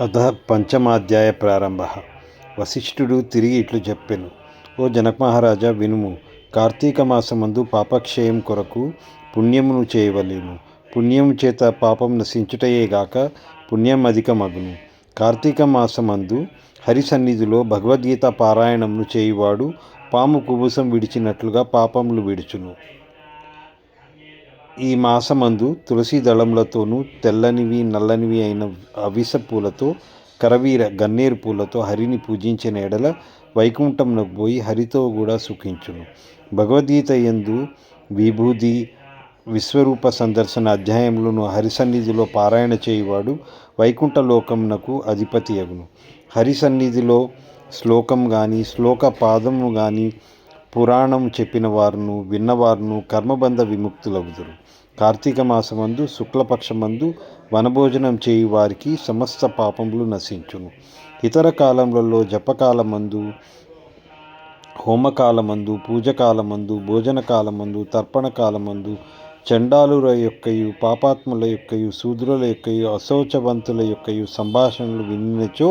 అధ పంచమాధ్యాయ ప్రారంభ. వశిష్ఠుడు తిరిగి ఇట్లు చెప్పెను. ఓ జనకమహారాజా వినుము. కార్తీక మాసమందు పాపక్షయం కొరకు పుణ్యమును చేయవలేను పుణ్యము చేత పాపం నశించుటయేగాక పుణ్యం అధికమగును. కార్తీక మాసమందు హరి సన్నిధిలో భగవద్గీత పారాయణమును చేయువాడు పాము కుబుసం విడిచినట్లుగా పాపములు విడుచును. ఈ మాసమందు తులసి దళములతోనూ తెల్లనివి నల్లనివి అయిన అవిస పూలతో కరవీర గన్నేరు పూలతో హరిని పూజించిన ఎడల వైకుంఠంలోకి పోయి హరితో కూడా సుఖించును. భగవద్గీత యందు విభూది విశ్వరూప సందర్శన అధ్యాయములను హరిసన్నిధిలో పారాయణ చేయువాడు వైకుంఠ లోకమునకు అధిపతి అగును హరి సన్నిధిలో శ్లోకం కానీ శ్లోక పాదము కానీ పురాణం చెప్పిన వారును విన్నవారును కర్మబంధ విముక్తులవుదురు కార్తీక మాసమందు శుక్లపక్షమందు వనభోజనం చేయు వారికి సమస్త పాపములు నశించును. ఇతర కాలములలో జపకాలమందు హోమకాలమందు పూజకాలమందు భోజన కాలమందు చండాలుర యొక్కయు పాపాత్ముల యొక్కయు శూద్రుల యొక్కయు అశౌచవంతుల యొక్కయు సంభాషణలు వినినచో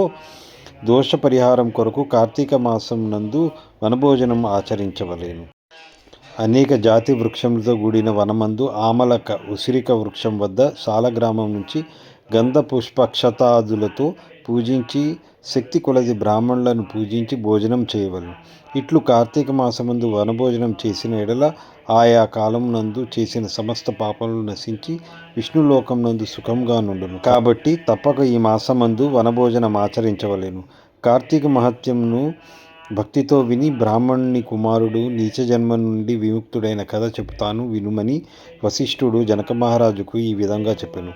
దోష పరిహారం కొరకు కార్తీక మాసం నందు వనభోజనం ఆచరించవలేను. అనేక జాతి వృక్షములతో కూడిన వనమందు ఆమలక ఉసిరిక వృక్షం వద్ద సాలగ్రామం నుంచి గంధ పుష్పక్షతాదులతో పూజించి శక్తి కొలది బ్రాహ్మణులను పూజించి భోజనం చేయవలను. ఇట్లు కార్తీక మాసమందు వనభోజనం చేసిన ఎడల ఆయా కాలం నందు చేసిన సమస్త పాపములు నశించి విష్ణులోకం నందు సుఖంగా నుండును. కాబట్టి తప్పక ఈ మాసమందు వనభోజనం ఆచరించవలేను. కార్తీక మహత్యంను భక్తితో విని బ్రాహ్మణుని కుమారుడు నీచ జన్మ నుండి విముక్తుడైన కథ చెబుతాను వినుమని వశిష్ఠుడు జనక మహారాజుకు ఈ విధంగా చెప్పాను.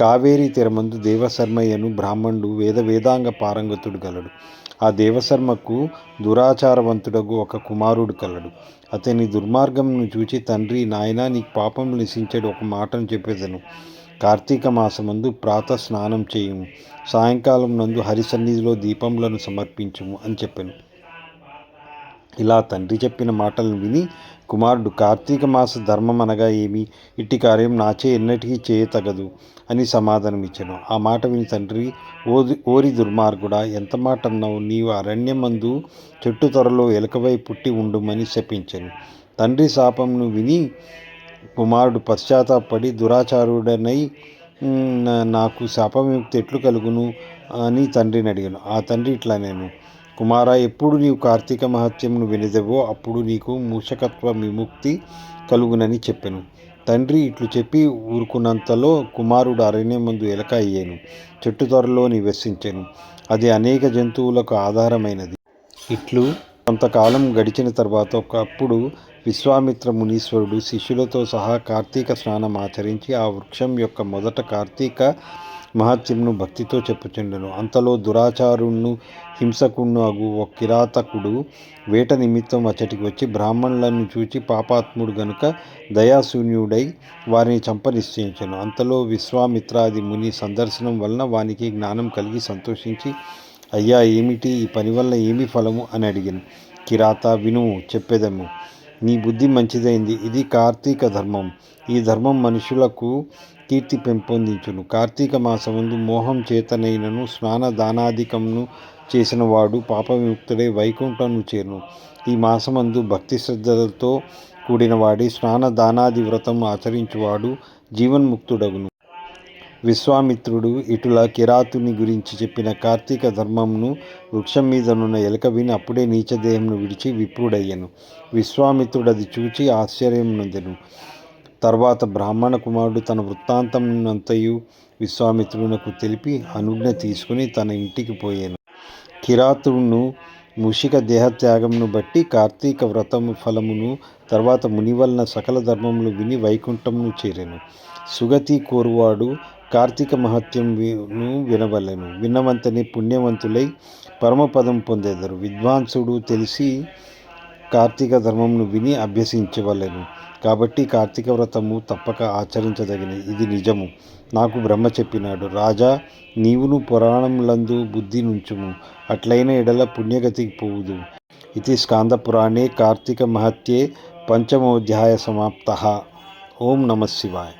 కావేరీ తీరమందు దేవశర్మయ్యను బ్రాహ్మణుడు వేద వేదాంగ పారంగతుడు గలడు. ఆ దేవశర్మకు దురాచారవంతుడగు ఒక కుమారుడు కలడు. అతని దుర్మార్గంను చూచి తండ్రి నాయనా నీకు పాపం నశించడు ఒక మాటను చెప్పేదను. కార్తీక మాసమందు ప్రాత స్నానం చేయుము. సాయంకాలం నందు హరిసన్నిధిలో దీపములను సమర్పించుము అని చెప్పాను. ఇలా తండ్రి చెప్పిన మాటలను విని కుమారుడు కార్తీక మాస ధర్మం అనగా ఏమి? ఇట్టి కార్యం నాచే ఎన్నటికీ చేయతగదు అని సమాధానం ఇచ్చాను ఆ మాట విని తండ్రి ఓది ఓరి దుర్మార్గుడా ఎంత మాట అన్నావు నీవు అరణ్యమందు చెట్టు త్వరలో ఎలకవై పుట్టి ఉండుమని శపించాను. తండ్రి శాపంను విని కుమారుడు పశ్చాత్తాపడి దురాచారుడనై నాకు శాపం ఎట్లు కలుగును? అని తండ్రిని అడిగాను. ఆ తండ్రి ఇట్లా నేను కుమార ఎప్పుడు నీవు కార్తీక మహత్యంను వినదవో అప్పుడు నీకు మూషకత్వ విముక్తి కలుగునని చెప్పెను. తండ్రి ఇట్లు చెప్పి ఊరుకున్నంతలో కుమారుడు అరణ్యమందు ఎలక అయ్యాను చెట్టు త్వరలో నివసించాను. అది అనేక జంతువులకు ఆధారమైనది. ఇట్లు కొంతకాలం గడిచిన తర్వాత ఒకప్పుడు విశ్వామిత్ర మునీశ్వరుడు శిష్యులతో సహా కార్తీక స్నానం ఆచరించి ఆ వృక్షం యొక్క మొదట కార్తీక మహత్యంను భక్తితో చెప్పుచుండెను. అంతలో దురాచారుణ్ణు హింసకుణ్ణు అగు ఒక కిరాతకుడు వేట నిమిత్తం అచ్చటికి వచ్చి బ్రాహ్మణులను చూచి పాపాత్ముడు గనుక దయాశూన్యుడై వారిని చంప నిశ్చయించాను. అంతలో విశ్వామిత్రాది ముని సందర్శనం వలన వానికి జ్ఞానం కలిగి సంతోషించి అయ్యా ఏమిటి? ఈ పని వల్ల ఏమి ఫలము? అని అడిగాను. కిరాత వినుము చెప్పేదము. నీ బుద్ధి మంచిదైంది. ఇది కార్తీక ధర్మం. ఈ ధర్మం మనుషులకు కీర్తి పెంపొందించును. కార్తీక మాసముందు మోహం చేతనైనను స్నాన దానాధికమును చేసిన వాడు పాప విముక్తుడై వైకుంఠమును చేరును. ఈ మాసమందు భక్తి శ్రద్ధలతో కూడిన వాడి స్నాన దానాది వ్రతం ఆచరించువాడు జీవన్ముక్తుడగును. విశ్వామిత్రుడు ఇటుల కిరాతుని గురించి చెప్పిన కార్తీక ధర్మంను వృక్షం మీదనున్న ఎలక విని అప్పుడే నీచదేహంను విడిచి విప్రుడయ్యను. విశ్వామిత్రుడు అది చూచి ఆశ్చర్యం నొందెను. తర్వాత బ్రాహ్మణ కుమారుడు తన వృత్తాంతమునంతయు విశ్వామిత్రునకు తెలిపి అనుజ్ఞ తీసుకుని తన ఇంటికి పోయాను. కిరాతుడును ముషిక దేహత్యాగమును బట్టి కార్తీక వ్రతము ఫలమును తర్వాత మునివలన సకల ధర్మములు విని వైకుంఠమును చేరెను. సుగతి కోరువాడు కార్తీక మహత్యంను వినవలెను. విన్నవంతనే పుణ్యవంతులై పరమపదం పొందేదారు. విద్వాంసుడు తెలిసి కార్తీక ధర్మమును విని అభ్యసించవలెను. కాబట్టి కార్తీక వ్రతము తప్పక ఆచరించదగిన ఇది నిజము. నాకు బ్రహ్మ చెప్పినాడు రాజా నీవును పురాణములందు బుద్ధి నుంచుము. అట్లైన ఎడల పుణ్యగతికి పోవుదు ఇది స్కాందపురాణే కార్తీక మహత్యే పంచమోధ్యాయ సమాప్త. ఓం నమ శివాయ.